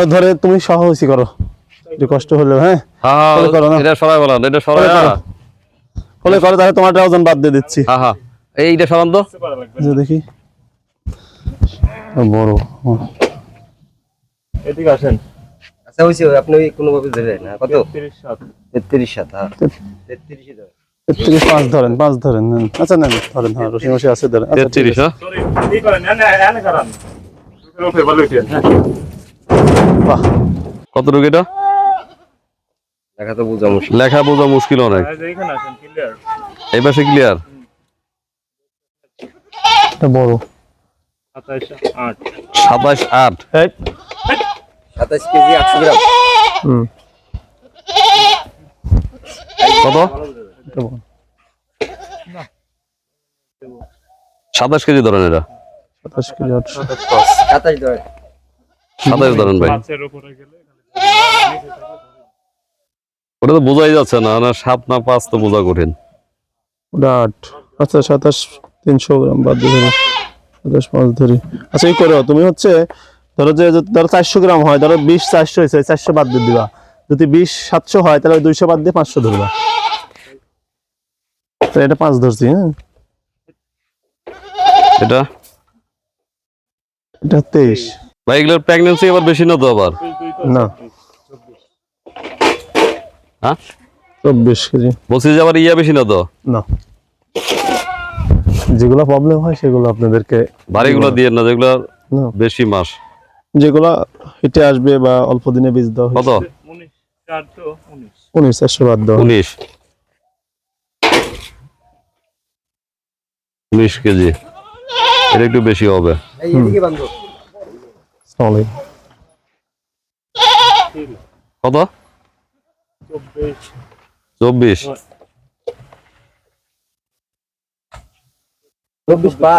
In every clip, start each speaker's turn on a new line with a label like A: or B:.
A: আচ্ছা ধরে তুমি সহ করো একটু কষ্ট হলো হ্যাঁ
B: হ্যাঁ করো না এটা সবাই বলা এটা সবাই
A: হলে করো তাহলে তোমার ওজন বাদ দিয়ে দিচ্ছি
B: হ্যাঁ হ্যাঁ এইটা সমান তো
A: দেখি বড়
C: এদিকে আসেন আচ্ছা হইছে আপনি ধরে না কত
A: 33 পাঁচ ধরেন পাঁচ ধরেন
B: আচ্ছা কত রোগ এটা
C: লেখা তো বোঝা মুশকিল
B: লেখা বোঝা মুশকিল অনেক এই পাশে ক্লিয়ার বড় সাতাশ আট
C: সাতাশ কেজি আটশো গ্রাম হুম
B: কত সাতাশ কেজি ধরেন এটা
A: সাতাশ কেজি
C: সাতাশ ধরেন
B: সাতাইশ ধরেন ভাই ওটা তো বোঝাই যাচ্ছে না না সাত না পাঁচ তো বোঝা করেন
A: আচ্ছা সাতাশ তিনশো গ্রাম বাদ দিয়ে সাতাশ পাঁচ ধরি আচ্ছা এই করো তুমি হচ্ছে ধরো যে ধরো চারশো গ্রাম হয় ধরো বিশ চারশো হয়েছে চারশো বাদ দিয়ে দিবা যদি বিশ সাতশো হয় তাহলে ওই দুইশো বাদ দিয়ে পাঁচশো ধরবা এটা পাঁচ ধরছি হ্যাঁ এটা এটা তেইশ
B: ভাই এগুলোর প্রেগন্যান্সি আবার বেশি না তো আবার না হ্যাঁ
A: চব্বিশ কেজি
B: বলছি যে ইয়া বেশি না তো
A: না যেগুলো প্রবলেম হয় সেগুলো আপনাদেরকে
B: বাড়িগুলো দিয়ে না যেগুলো না বেশি মাস
A: যেগুলো হিটে আসবে বা অল্প দিনে বীজ দাও কত উনিশ চারশো বাদ দাও
B: উনিশ উনিশ কেজি এটা একটু বেশি হবে কত চব্বিশ এটা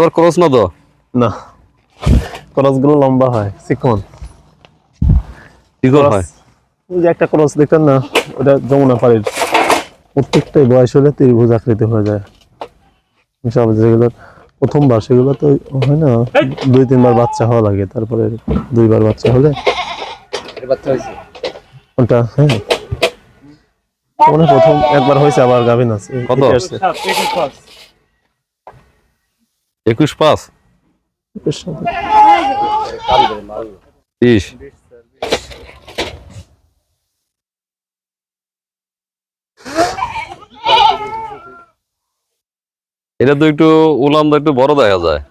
B: আবার ক্রস না
A: না ক্রস গুলো লম্বা হয় চিকন চিকন হয় ওই যে একটা ক্রস দেখতেন না ওটা যমুনা পাড়ের প্রত্যেকটাই বয়স হলে ত্রিভুজ আকৃতি হয়ে যায় সব যেগুলো প্রথমবার সেগুলো তো হয় না দুই তিনবার বাচ্চা হওয়া লাগে তারপরে দুইবার বাচ্চা হলে ওটা হ্যাঁ প্রথম একবার হয়েছে আবার গাভিন আছে
B: কত একুশ পাঁচ একুশ এটা তো একটু উলাম একটু বড় দেখা যায়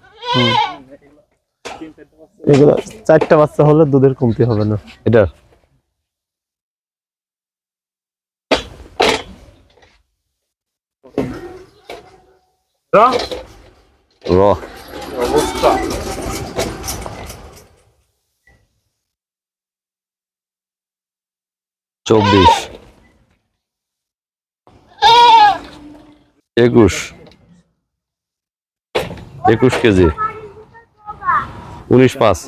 A: চারটা বাচ্চা হলে দুধের কমতি হবে না
B: এটা র চব্বিশ একুশ একুশ কেজি উনিশ পাঁচ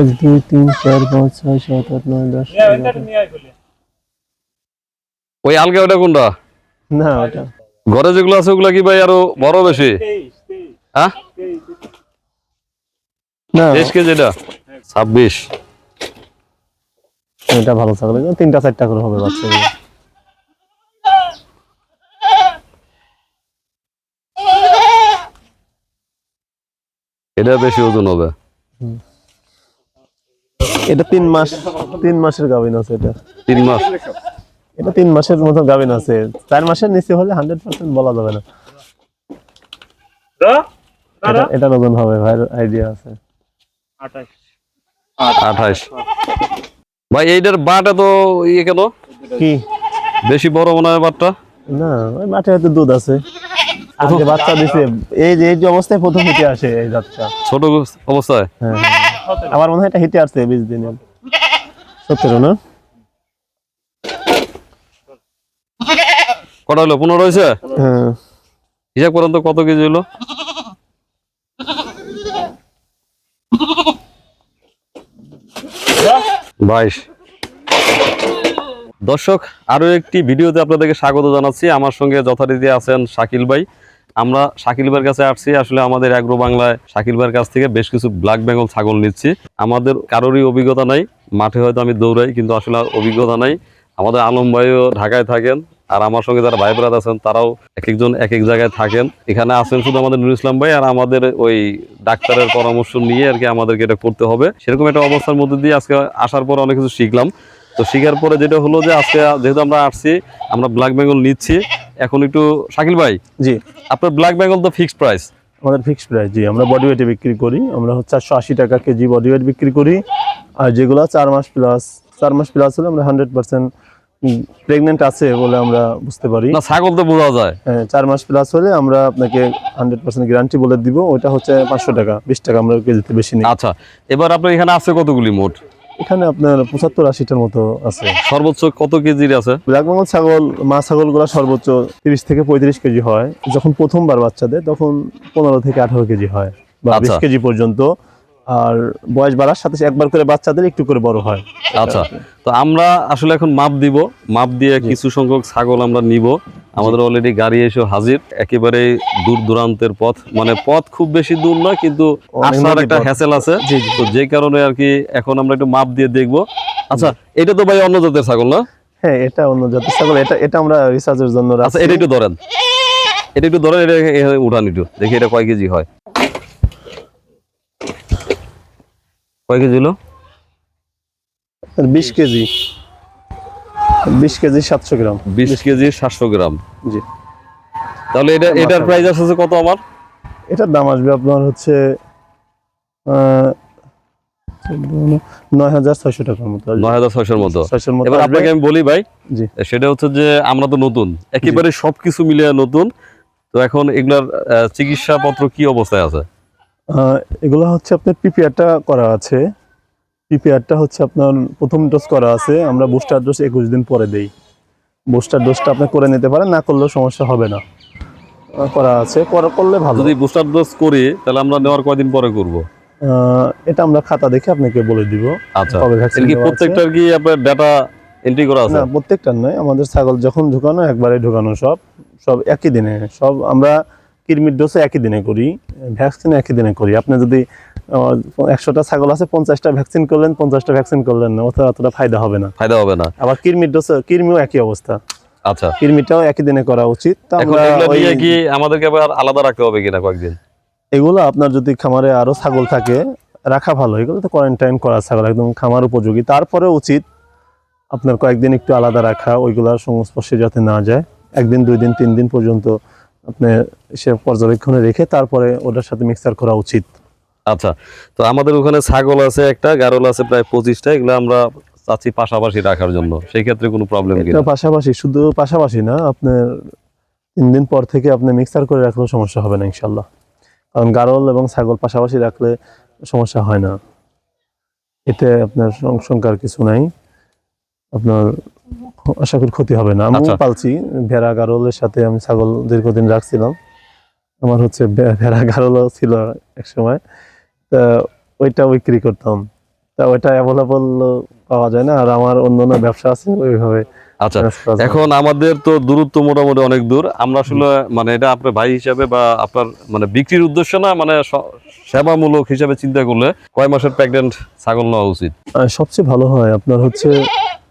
A: এক দুই তিন চার পাঁচ ছয় সাত আট নয় দশ
B: ওই আলগে ওটা কোনটা না ওটা ঘরে যেগুলো আছে ওগুলা কি ভাই আরো বড় বেশি হ্যাঁ? ছাব্বিশ
A: তিনটা চারটা করে হবে বাচ্চা
B: এটা বেশি ওজন হবে
A: এটা তিন মাস তিন মাসের গাভিন আছে এটা তিন মাস এটা তিন মাসের মতো গাভিন আছে চার মাসের নিচে হলে হান্ড্রেড পার্সেন্ট বলা যাবে না এটা ওজন হবে ভাই আইডিয়া আছে
B: আঠাশ ভাই এইটার বাটা তো ইয়ে কেন কি বেশি বড় মনে হয় বাটটা
A: না ওই মাঠে হয়তো দুধ আছে আজকে বাচ্চা দিছে এই যে এই যে অবস্থায় প্রথম হিটে হ্যাঁ। আসে এই
B: ছোট অবস্থায় হ্যাঁ।
A: আমার মনে হয় এটা হিটে আসছে দিনে না
B: কটা হলো হয়েছে হ্যাঁ। হিসাব করেন তো কত কেজি হলো বাইশ দর্শক আরো একটি ভিডিওতে আপনাদেরকে স্বাগত জানাচ্ছি আমার সঙ্গে যথারীতি আছেন শাকিল ভাই আমরা শাকিল ভাইয়ের কাছে আসছি আসলে আমাদের অ্যাগ্রো বাংলায় শাকিল ভাইয়ের কাছ থেকে বেশ কিছু ব্ল্যাক বেঙ্গল ছাগল নিচ্ছি আমাদের কারোরই অভিজ্ঞতা নাই মাঠে হয়তো আমি দৌড়াই কিন্তু আসলে অভিজ্ঞতা নাই আমাদের আলম ভাইও ঢাকায় থাকেন আর আমার সঙ্গে যারা ভাই আছেন তারাও এক একজন এক এক জায়গায় থাকেন এখানে আছেন শুধু আমাদের নুর ইসলাম ভাই আর আমাদের ওই ডাক্তারের পরামর্শ নিয়ে আর কি আমাদেরকে এটা করতে হবে সেরকম একটা অবস্থার মধ্যে দিয়ে আজকে আসার পর অনেক কিছু শিখলাম তো শিখার পরে যেটা হলো যে আজকে যেহেতু আমরা আসছি আমরা ব্ল্যাক বেঙ্গল নিচ্ছি এখন একটু শাকিল ভাই জি আপনার ব্ল্যাক বেঙ্গল তো ফিক্সড প্রাইস
A: আমাদের ফিক্সড প্রাইস জি আমরা বডি ওয়েটে বিক্রি করি আমরা চারশো আশি টাকা কেজি বডি ওয়েট বিক্রি করি আর যেগুলো চার মাস প্লাস চার মাস প্লাস হলে আমরা হান্ড্রেড পার্সেন্ট প্রেগনেন্ট আছে বলে আমরা বুঝতে পারি
B: না ছাগল তো বোঝা যায়
A: হ্যাঁ চার মাস প্লাস হলে আমরা আপনাকে হান্ড্রেড পার্সেন্ট গ্যারান্টি বলে দিব ওটা হচ্ছে পাঁচশো টাকা বিশ টাকা আমরা কেজিতে বেশি নিই
B: আচ্ছা এবার আপনার এখানে আছে কতগুলি মোট
A: এখানে আপনার পঁচাত্তর আশিটার মতো আছে
B: সর্বোচ্চ কত কেজির আছে
A: ব্ল্যাকবাঙ্গল ছাগল মা ছাগল গুলা সর্বোচ্চ তিরিশ থেকে পঁয়ত্রিশ কেজি হয় যখন প্রথমবার বাচ্চা দেয় তখন পনেরো থেকে আঠারো কেজি হয় বা বিশ আচ্ছা। কেজি পর্যন্ত আর বয়স বাড়ার সাথে একবার করে বাচ্চাদের একটু করে বড় হয়
B: আচ্ছা তো আমরা আসলে এখন মাপ দিব মাপ দিয়ে কিছু সংখ্যক ছাগল আমরা নিব আমাদের অলরেডি গাড়ি এসে হাজির একেবারে দূর দূরান্তের পথ মানে পথ খুব বেশি দূর নয় কিন্তু আসার একটা হ্যাসেল আছে তো যে কারণে আর কি এখন আমরা একটু মাপ দিয়ে দেখব আচ্ছা এটা তো ভাই অন্য জাতের ছাগল না
A: হ্যাঁ এটা অন্য জাতের ছাগল এটা এটা আমরা রিসার্চের জন্য
B: আচ্ছা এটা একটু ধরেন এটা একটু ধরেন এটা উঠান একটু দেখি এটা কয় কেজি হয় কয় কেজি হলো
A: বিশ কেজি বিশ কেজি সাতশো গ্রাম
B: বিশ কেজি সাতশো গ্রাম জি তাহলে এটা এটার প্রাইস আসছে কত
A: এটার দাম আসবে আপনার হচ্ছে নয় হাজার
B: ছয়শো মতো আপনাকে আমি বলি ভাই সেটা হচ্ছে যে আমরা তো নতুন একেবারে সবকিছু মিলিয়ে নতুন তো এখন এগুলার পত্র কি অবস্থায় আছে
A: এগুলো হচ্ছে আপনার পিপিআরটা করা আছে পিপিআরটা হচ্ছে আপনার প্রথম ডোজ করা আছে আমরা বুস্টার ডোজ একুশ দিন পরে দেই বুস্টার ডোজটা আপনি করে নিতে পারেন না করলেও সমস্যা হবে না করা আছে করা করলে ভালো
B: যদি বুস্টার ডোজ করি তাহলে আমরা নেওয়ার কয়দিন পরে করব
A: এটা আমরা খাতা দেখে আপনাকে বলে দিব
B: আচ্ছা কি প্রত্যেকটার কি আপনার ডাটা এন্ট্রি করা আছে না
A: প্রত্যেকটার নয় আমাদের ছাগল যখন ঢুকানো একবারে ঢুকানো সব সব একই দিনে সব আমরা কিরমির ডোসে একই দিনে করি ভ্যাকসিন একই দিনে করি আপনি যদি একশোটা ছাগল আছে পঞ্চাশটা ভ্যাকসিন করলেন পঞ্চাশটা ভ্যাকসিন করলেন না অথবা অতটা ফায়দা হবে না ফায়দা হবে না আবার কিরমির ডোসে কিরমিও একই অবস্থা আচ্ছা একই দিনে করা উচিত
B: আমাদেরকে আবার আলাদা রাখতে হবে কিনা কয়েকদিন
A: এগুলো আপনার যদি খামারে আরো ছাগল থাকে রাখা ভালো এগুলো তো কোয়ারেন্টাইন করা ছাগল একদম খামার উপযোগী তারপরে উচিত আপনার কয়েকদিন একটু আলাদা রাখা ওইগুলার সংস্পর্শে যাতে না যায় একদিন দুই দিন তিন দিন পর্যন্ত আপনি পর্যবেক্ষণে রেখে তারপরে ওটার সাথে মিক্সার করা উচিত
B: আচ্ছা তো আমাদের ওখানে ছাগল আছে একটা গারল আছে প্রায় পঁচিশটা এগুলো আমরা চাচ্ছি পাশাপাশি রাখার জন্য সেই ক্ষেত্রে কোনো প্রবলেম
A: পাশাপাশি শুধু পাশাপাশি না আপনার তিন দিন পর থেকে আপনি মিক্সার করে রাখলেও সমস্যা হবে না ইনশাল্লাহ কারণ গারল এবং ছাগল পাশাপাশি রাখলে সমস্যা হয় না এতে আপনার সংখ্যার কিছু নাই আপনার আশা করি ক্ষতি হবে না আমি আচ্ছা। পালছি ভেড়া গারলের সাথে আমি ছাগল দীর্ঘদিন রাখছিলাম আমার হচ্ছে ভেড়া গারল ছিল এক সময় তা ওইটা বিক্রি করতাম তা ওইটা অ্যাভেলেবল পাওয়া যায় না আর আমার অন্য অন্য ব্যবসা আছে ওইভাবে
B: আচ্ছা এখন আমাদের তো দূরত্ব মোটামুটি অনেক দূর আমরা আসলে মানে এটা আপনার ভাই হিসাবে বা আপনার মানে বিক্রির উদ্দেশ্য না মানে সেবামূলক হিসাবে চিন্তা করলে কয় মাসের প্রেগনেন্ট ছাগল নেওয়া উচিত
A: সবচেয়ে ভালো হয় আপনার হচ্ছে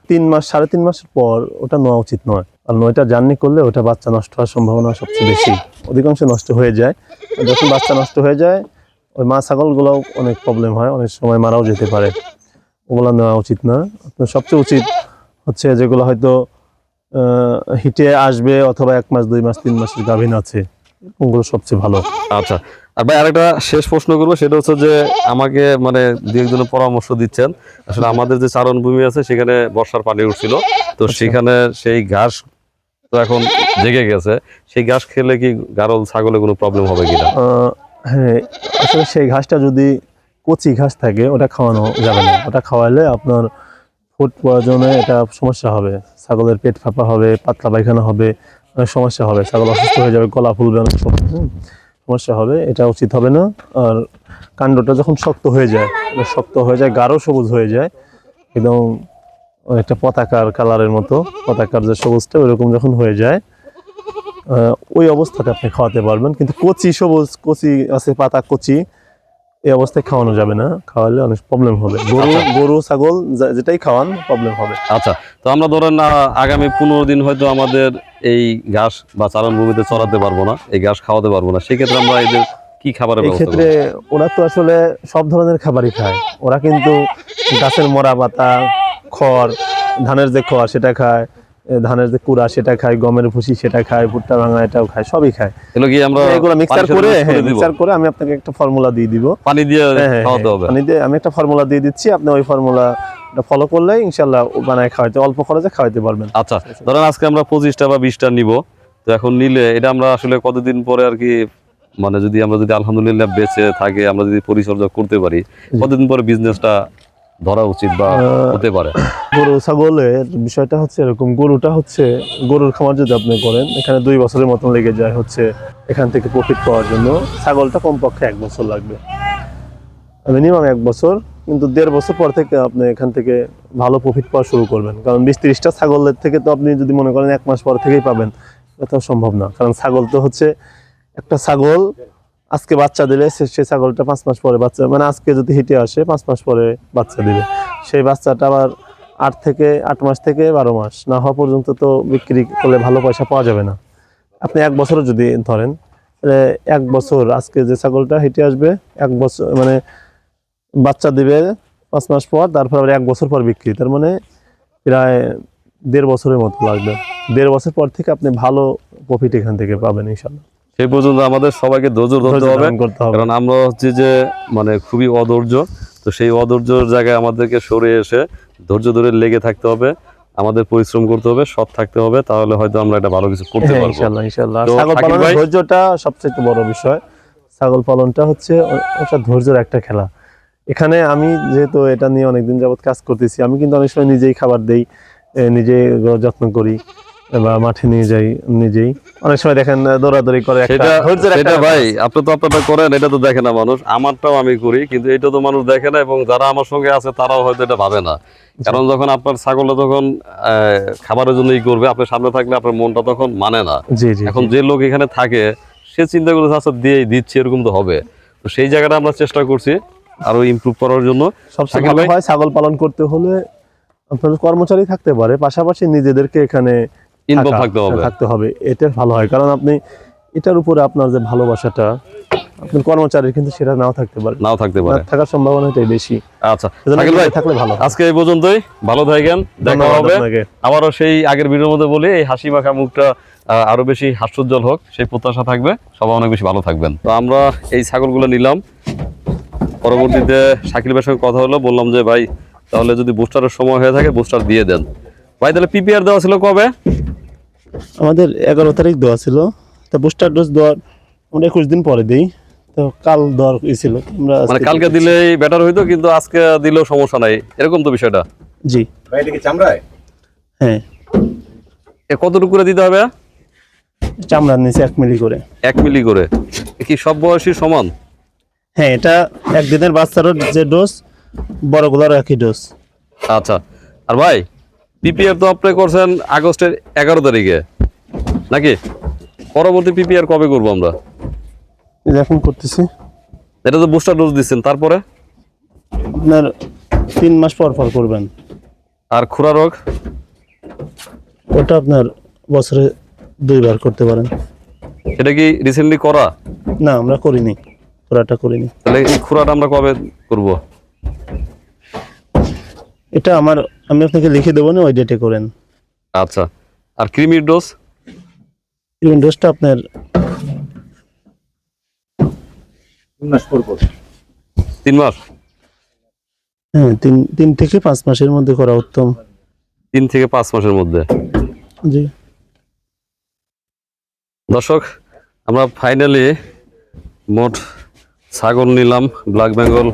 A: তিন মাস সাড়ে তিন মাসের পর ওটা নেওয়া উচিত নয় আর নয়টা জার্নি করলে ওটা বাচ্চা নষ্ট হওয়ার সম্ভাবনা সবচেয়ে বেশি অধিকাংশ নষ্ট হয়ে যায় যখন বাচ্চা নষ্ট হয়ে যায় ওই মা ছাগলগুলোও অনেক প্রবলেম হয় অনেক সময় মারাও যেতে পারে ওগুলো নেওয়া উচিত না আপনার সবচেয়ে উচিত হচ্ছে যেগুলো হয়তো হিটে আসবে অথবা এক মাস দুই মাস তিন মাসের গাভিন আছে কোনগুলো সবচেয়ে ভালো
B: আচ্ছা আর ভাই আরেকটা শেষ প্রশ্ন করবো সেটা হচ্ছে যে আমাকে মানে দু একজনের পরামর্শ দিচ্ছেন আসলে আমাদের যে চারণভূমি আছে সেখানে বর্ষার পানি উঠছিল তো আচ্ছা। সেখানে সেই ঘাস এখন জেগে গেছে সেই ঘাস খেলে কি গারল ছাগলে কোনো প্রবলেম হবে কিনা
A: হ্যাঁ আসলে সেই ঘাসটা যদি কচি ঘাস থাকে ওটা খাওয়ানো যাবে না ওটা খাওয়ালে আপনার ফুড পয়জনে এটা সমস্যা হবে ছাগলের পেট ফাঁপা হবে পাতলা পায়খানা হবে অনেক সমস্যা হবে ছাগল অসুস্থ হয়ে যাবে গলা ফুলবে অনেক সমস্যা হবে এটা উচিত হবে না আর কাণ্ডটা যখন শক্ত হয়ে যায় মানে শক্ত হয়ে যায় গাঢ় সবুজ হয়ে যায় একদম একটা পতাকার কালারের মতো পতাকার যে সবুজটা ওইরকম যখন হয়ে যায় ওই অবস্থাতে আপনি খাওয়াতে পারবেন কিন্তু কচি সবুজ কচি আছে পাতা কচি এই অবস্থায় খাওয়ানো যাবে না খাওয়ালে অনেক প্রবলেম হবে গরু আচ্ছা। গরু ছাগল যেটাই খাওয়ান প্রবলেম হবে
B: আচ্ছা তো আমরা ধরেন আগামী পনেরো দিন হয়তো আমাদের এই ঘাস বা চারণভূমিতে চড়াতে পারবো না এই ঘাস খাওয়াতে পারবো না সেক্ষেত্রে আমরা এদের কি
A: এই ক্ষেত্রে ওরা তো আসলে সব ধরনের খাবারই খায় ওরা কিন্তু গাছের মরা পাতা খড় ধানের যে খড় সেটা খায় ধানের যে কুড়া সেটা খায় গমের ভুসি সেটা খায় ভুট্টা ভাঙা এটাও খায় সবই খায়
B: এগুলো মিক্সার করে মিক্সার হ্যাঁ, করে আমি আপনাকে একটা ফর্মুলা দিয়ে দিব পানি দিয়ে হ্যাঁ, হ্যাঁ,
A: পানি দিয়ে আমি একটা ফর্মুলা দিয়ে দিচ্ছি আপনি ওই ফর্মুলা ফলো করলে ইনশাল্লাহ বানায় খাওয়াইতে অল্প খরচে খাওয়াইতে পারবেন
B: আচ্ছা ধরেন আজকে আমরা পঁচিশটা বা বিশটা নিব তো এখন নিলে এটা আমরা আসলে কতদিন পরে আর কি মানে যদি আমরা যদি আলহামদুলিল্লাহ বেঁচে থাকে আমরা যদি পরিচর্যা করতে পারি কতদিন পরে বিজনেসটা ধরা উচিত বা হতে পারে
A: গরু ছাগলের বিষয়টা হচ্ছে এরকম গরুটা হচ্ছে গরুর খামার যদি আপনি করেন এখানে দুই বছরের মতন লেগে যায় হচ্ছে এখান থেকে প্রফিট পাওয়ার জন্য ছাগলটা কমপক্ষে এক বছর লাগবে মিনিমাম এক বছর কিন্তু দেড় বছর পর থেকে আপনি এখান থেকে ভালো প্রফিট পাওয়া শুরু করবেন কারণ বিশ তিরিশটা ছাগলের থেকে তো আপনি যদি মনে করেন এক মাস পর থেকেই পাবেন এটা সম্ভব না কারণ ছাগল তো হচ্ছে একটা ছাগল আজকে বাচ্চা দিলে সে ছাগলটা পাঁচ মাস পরে বাচ্চা মানে আজকে যদি হিটে আসে পাঁচ মাস পরে বাচ্চা দিবে সেই বাচ্চাটা আবার আট থেকে আট মাস থেকে বারো মাস না হওয়া পর্যন্ত তো বিক্রি করলে ভালো পয়সা পাওয়া যাবে না আপনি এক বছর যদি ধরেন এক বছর আজকে যে ছাগলটা হেঁটে আসবে এক বছর মানে বাচ্চা দিবে পাঁচ মাস পর তারপর আবার এক বছর পর বিক্রি তার মানে প্রায় দেড় বছরের মতো লাগবে দেড় বছর পর থেকে আপনি ভালো প্রফিট এখান থেকে পাবেন ইনশাল্লাহ
B: সেই পর্যন্ত আমাদের সবাইকে ধৈর্য ধরতে হবে কারণ আমরা হচ্ছি যে মানে খুবই অধৈর্য তো সেই অধৈর্যর জায়গায় আমাদেরকে সরে এসে ধৈর্য ধরে লেগে থাকতে হবে আমাদের পরিশ্রম করতে হবে সৎ থাকতে হবে তাহলে হয়তো আমরা একটা ভালো কিছু করতে হ্যাঁ,
A: পারবো ধৈর্যটা সবচেয়ে বড় বিষয় ছাগল পালনটা হচ্ছে ধৈর্যের একটা খেলা এখানে আমি যেহেতু এটা নিয়ে অনেকদিন যাবৎ কাজ করতেছি আমি কিন্তু অনেক সময় নিজেই খাবার দেই নিজে যত্ন করি বা মাঠে নিয়ে যাই নিজেই অনেক সময় দেখেন দৌড়াদৌড়ি করে
B: ভাই আপনি তো করেন এটা তো দেখে না মানুষ আমারটাও আমি করি কিন্তু এটা তো মানুষ দেখে না এবং যারা আমার সঙ্গে আছে তারাও হয়তো এটা ভাবে না কারণ যখন আপনার ছাগলটা খাবারের জন্য ই করবে আপনার সামনে থাকলে আপনার মনটা তখন মানে না এখন যে লোক এখানে থাকে সে চিন্তা করে আসলে আচ্ছা, দিয়েই দিচ্ছি এরকম তো হবে তো সেই জায়গাটা আমরা চেষ্টা করছি আরো ইমপ্রুভ করার জন্য
A: সবসময় ছাগল পালন করতে হলে আপনার কর্মচারী থাকতে পারে পাশাপাশি নিজেদেরকে এখানে
B: ইনভলভ থাকতে হ্যাঁ, হবে
A: থাকতে হবে এটা ভালো হয় কারণ আপনি এটার উপরে আপনার যে ভালোবাসাটা আপনার কর্মচারীর কিন্তু সেটা নাও থাকতে পারে নাও থাকতে পারে থাকার সম্ভাবনাটাই বেশি
B: আচ্ছা ভাই থাকলে ভালো আজকে এই পর্যন্তই ভালো থাকেন দেখা হবে আবারও সেই আগের ভিডিওর মধ্যে বলি এই হাসি মাখা মুখটা আরো বেশি হাস্যোজ্জ্বল হোক সেই প্রত্যাশা থাকবে সবাই অনেক বেশি ভালো থাকবেন তো আমরা এই ছাগলগুলো নিলাম পরবর্তীতে শাকিল ভাইয়ের সঙ্গে কথা হলো বললাম যে ভাই তাহলে যদি বুস্টারের সময় হয়ে থাকে বুস্টার দিয়ে দেন ভাই তাহলে পিপিআর দেওয়া ছিল কবে
A: আমাদের এগারো তারিখ দেওয়া ছিল তা বুস্টার ডোজ দেওয়ার আমরা একুশ দিন পরে দিই তো কাল দেওয়ার ছিল
B: আমরা মানে কালকে দিলেই বেটার হইতো কিন্তু আজকে দিলেও সমস্যা নাই এরকম তো বিষয়টা
A: জি হ্যাঁ
B: কতটুকু করে দিতে হবে
A: চামড়ার নিচে এক মিলি করে
B: এক মিলি করে কি সব বয়সী সমান
A: হ্যাঁ এটা একদিনের বাচ্চারও যে ডোজ বড়গুলোর একই ডোজ
B: আচ্ছা আর ভাই পিপিআর তো আপনি করছেন আগস্টের এগারো তারিখে নাকি পরবর্তী পিপিআর কবে করবো আমরা এখন করতেছি এটা তো বুস্টার ডোজ দিচ্ছেন তারপরে
A: আপনার তিন মাস পর পর করবেন আর খুরা রোগ ওটা আপনার বছরে দুইবার করতে পারেন
B: এটা কি রিসেন্টলি করা
A: না আমরা করিনি খুরাটা করিনি
B: তাহলে এই খুরাটা আমরা কবে করবো
A: এটা আমার আমি আপনাকে লিখে দেবো না ওই ডেটে করেন
B: আচ্ছা আর ক্রিমির ডোজ
A: ক্রিমির ডোজটা আপনার
C: তিন
B: তিন মাস
A: হ্যাঁ তিন তিন থেকে পাঁচ মাসের মধ্যে করা উত্তম
B: তিন থেকে পাঁচ মাসের মধ্যে জি দর্শক আমরা ফাইনালি মোট ছাগল নিলাম ব্ল্যাক বেঙ্গল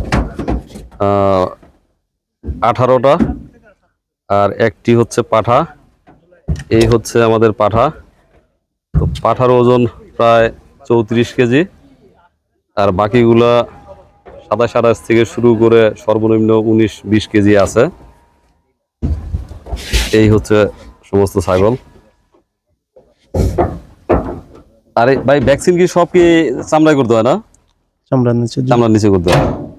B: আঠারোটা আর একটি হচ্ছে পাঠা এই হচ্ছে আমাদের পাঠা তো পাঠার ওজন প্রায় চৌত্রিশ কেজি আর বাকিগুলা সাতাশ আঠাশ থেকে শুরু করে সর্বনিম্ন উনিশ বিশ কেজি আছে এই হচ্ছে সমস্ত ছাগল আরে ভাই ভ্যাকসিন কি সব কি চামড়ায় করতে হয় না চামড়ার নিচে চামড়ার নিচে করতে হয়